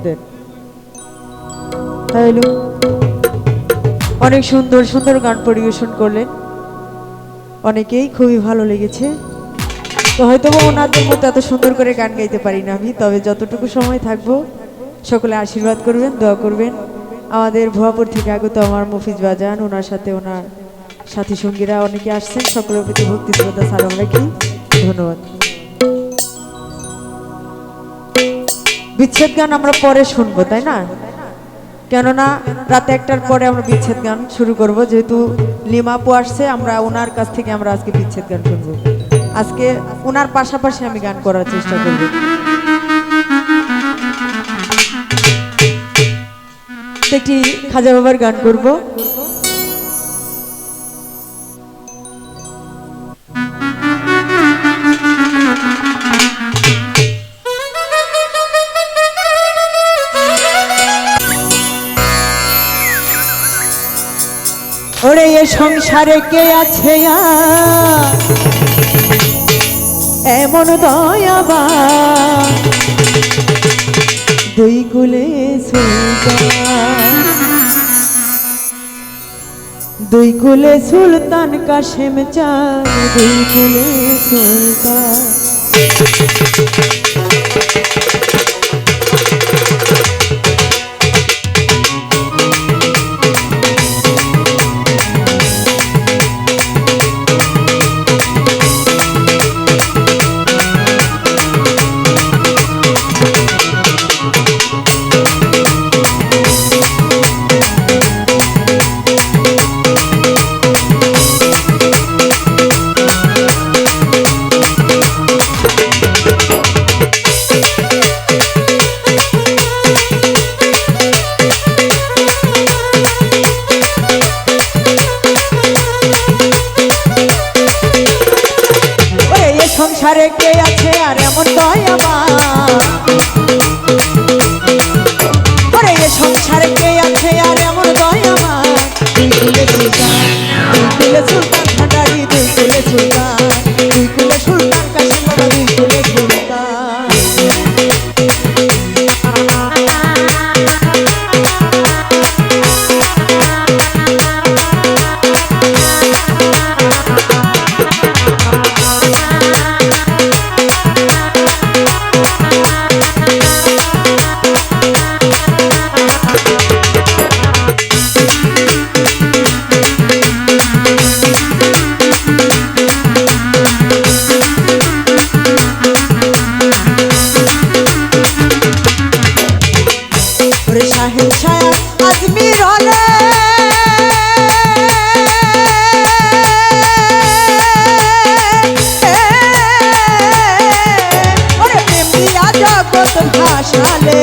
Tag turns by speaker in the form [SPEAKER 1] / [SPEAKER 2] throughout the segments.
[SPEAKER 1] দেন। Hello অনেক সুন্দর সুন্দর গান পরিবেশন করলেন। অনেকেই খুবই ভালো লেগেছে। তো হয়তো ওনাদের মতো এত সুন্দর করে গান গাইতে পারি না আমি, তবে যতটুকু সময় থাকব, সকলে আশীর্বাদ করবেন, দোয়া করবেন। আমাদের ভুয়াপুর থেকে আগত আমার মফিজ বাজান, ওনার সাথে ওনার সাথী সঙ্গীরা অনেকে আসছেন, সকলের প্রতি ভক্তি শ্রদ্ধা, সালাম রাখি। ধন্যবাদ। বিচ্ছেদ গান আমরা পরে শুনব, তাই না? কেননা রাতে একটার পরে আমরা বিচ্ছেদ গান শুরু করব, যেহেতু লিমাপু আসছে, আমরা ওনার কাছ থেকে আমরা আজকে বিচ্ছেদ গান শুনব। আজকে ওনার পাশাপাশি আমি গান করার চেষ্টা করব। একটি খাজা বাবার গান করব। ওরে এ সংসারে কে আছে? এমন দয়াবা দুই কুলে দুই কুলে সুলতান কাশেম চা দুই কুলে সুলতান। ওরে সাহেব ছায়া আজমির হলে ওরে প্রেম দিয়া জগৎ ভাসালে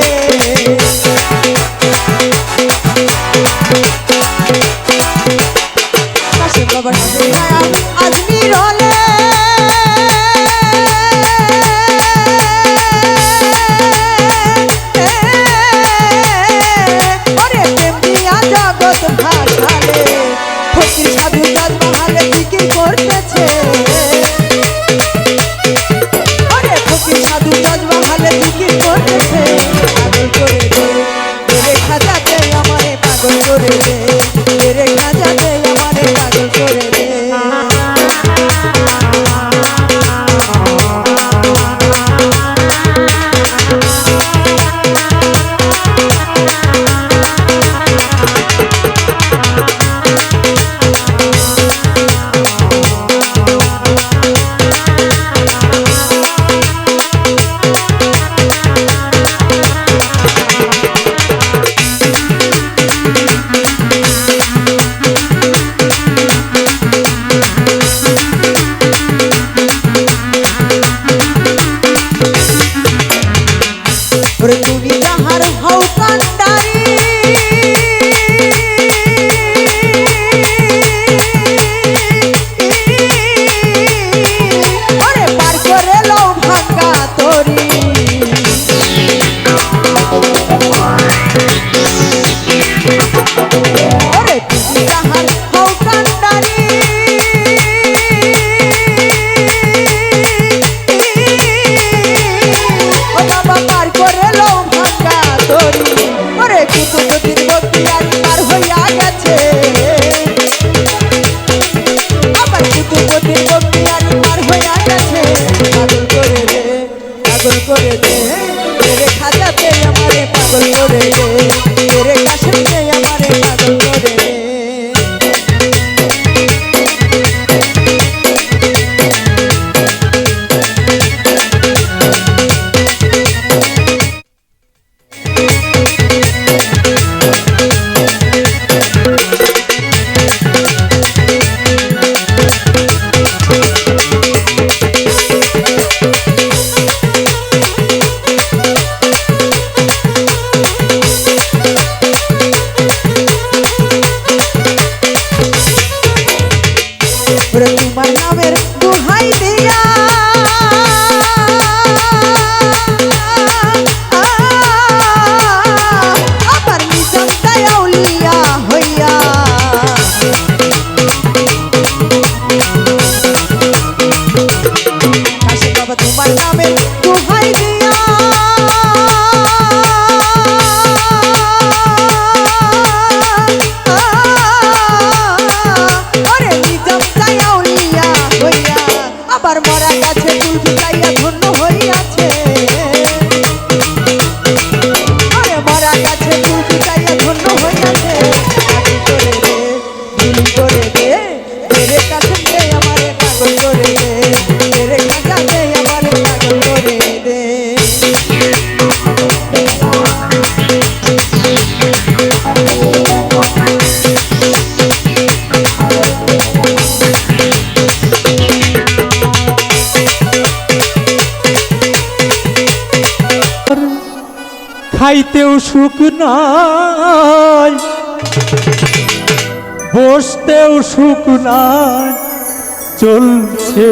[SPEAKER 2] সুখ নাই। বসতেও সুখ নাই। চলছে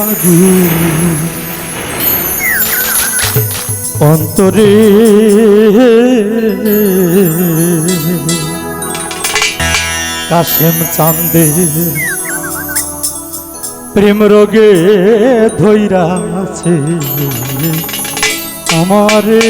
[SPEAKER 2] আগুন। অন্তরে কাশেম চান্দে প্রেম রোগে ধৈরা আছে আমারে।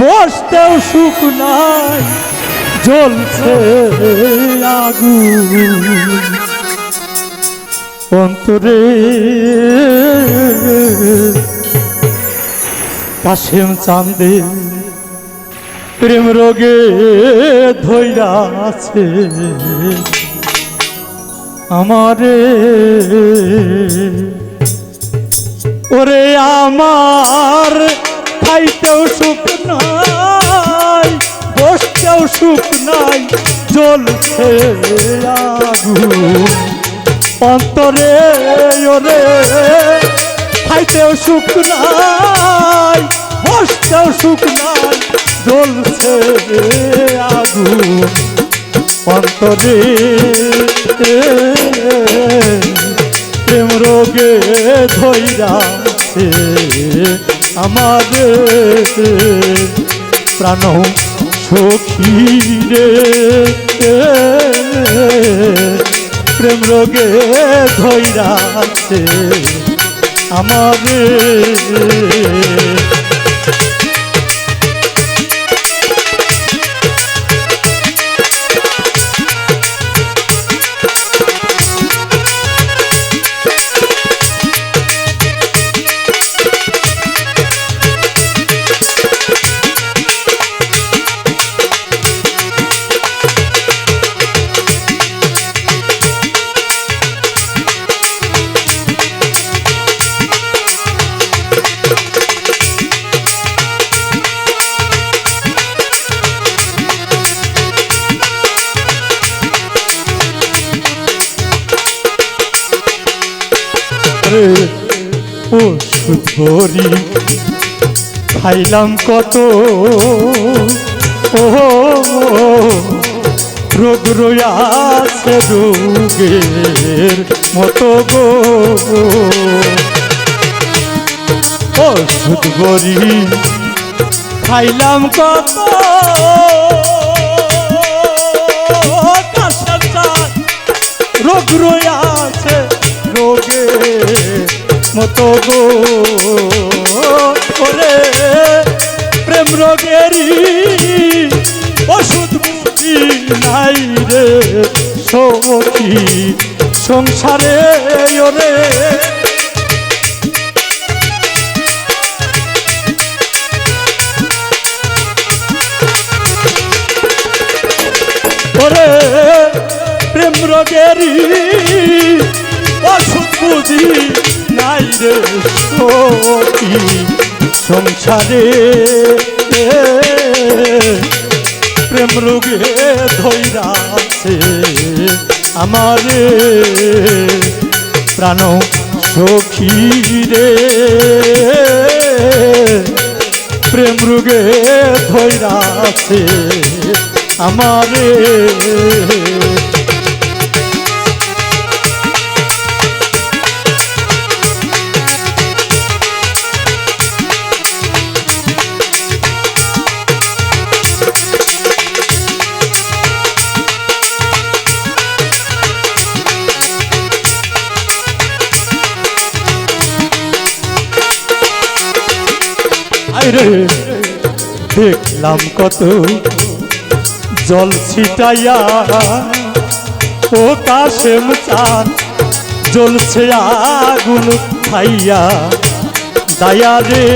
[SPEAKER 2] বসতেও সুখ নাই, জ্বলছে আগুন। অন্তরে কাশেম চান্দে প্রেম রোগে ধৈরা আছে। আমারে, ওরে আমার খাইতেও সুখ নাই, বসতেও সুখ নাই, জ্বলছে আগুন। অন্তরে ওরে, খাইতেও সুখ নাই, বসতেও সুখ নাই, জ্বলছে আগুন। অন্তরে প্রেম রোগে ধৈরাছে আমার প্রাণ সখী রে প্রেম রোগে ধৈরাছে আমার ভরি খাইলাম কত। ও রোগ রয়াছে রোগের মতো গো। ওষুধ বড়ি খাইলাম কত। রোগ রয়াছে রোগে মতো গো ওরে প্রেম রোগেরই ওষুধ বুঝি নাই রে সখী সংসারে ওরে প্রেম রোগেরই বুঝি নাই রে সংসারে। প্রেম রোগে ধৈরাছে আমার। প্রাণ সখী রে, প্রেম রোগে ধৈরাছে আমারে। দেখলাম কত জল ছিটাইয়া। ও কাশেম চান জ্বলছে আগুন খাইয়া। দায়া রে।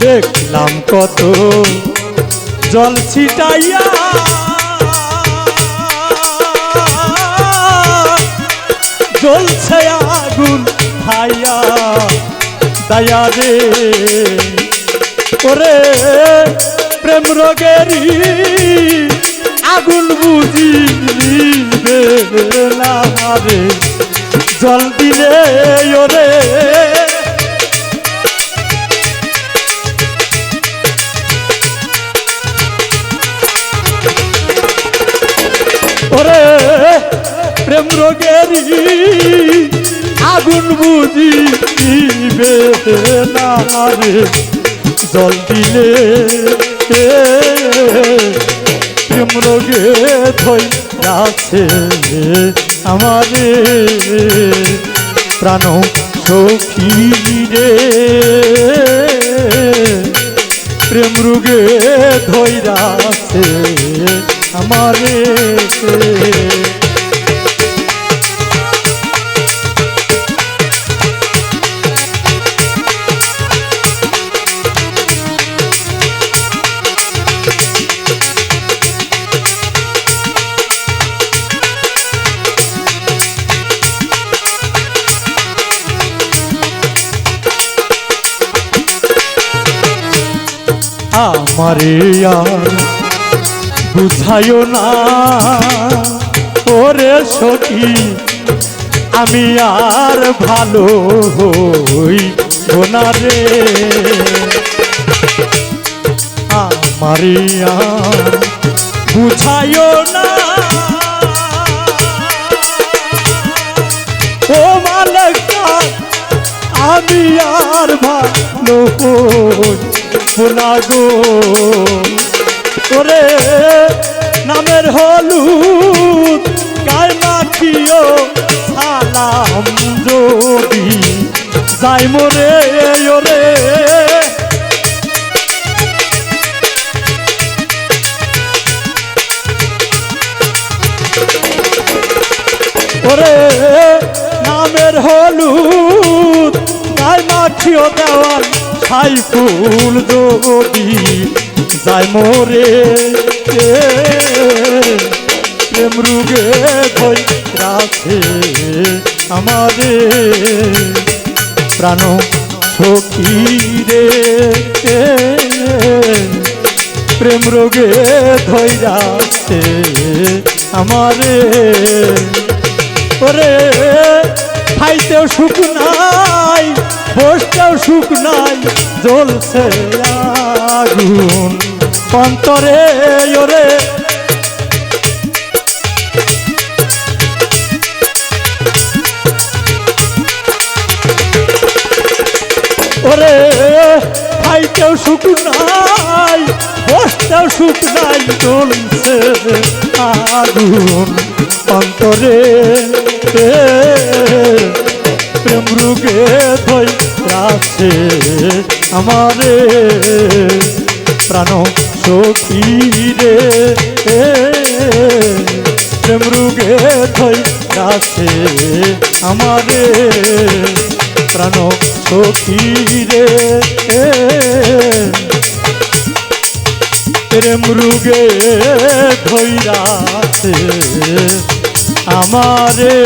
[SPEAKER 2] দেখলাম কত জল ছিটাইয়া। জ্বলছে আগুন খাইয়া। দয়া রে ওরে প্রেম রোগেরই আগুন বুঝি না রে জল দিলে ওরে প্রেম রোগেরই আগুন বুঝি দিবে না রে জল দিলে। প্রেম রোগে ধই আছে আমারে। প্রাণ সখী রে। প্রেম রোগে ধৈরা আছে আমারে। আমারে আর বুঝাইও না। ওরে সখী, আমি আর ভালো হই না রে। আমারে বুঝাইও না। ও মালকা, আমি আর ভালো না গো। ওরে নামের হলুদ, গায়ে মাখিও সালাম যদি যাই মরে ওরে। ওরে নামের হলুদ, গায় মাখিও দেওয়াল ছাই ফুল যদি যাই মোরে প্রেম রুগে রাখে আমাদের প্রাণ সখী রে প্রেম রোগে ধই রাখে আমারে। ওরে, খাইতেও সুখ নাই। বসতেও সুখ নাই, জ্বলছে আগুন। অন্তরে, ওরে। ওরে খাইতেও সুখ নাই বসতেও সুখ চলছে আগুন। অন্তরে প্রেম রুগে ধই আছে আমারে। প্রাণ সখী রে। প্রেম রুগে ধই আছে আমারে। প্রাণ সখী রে। প্রেম রুগে ধৈরাছে আমারে।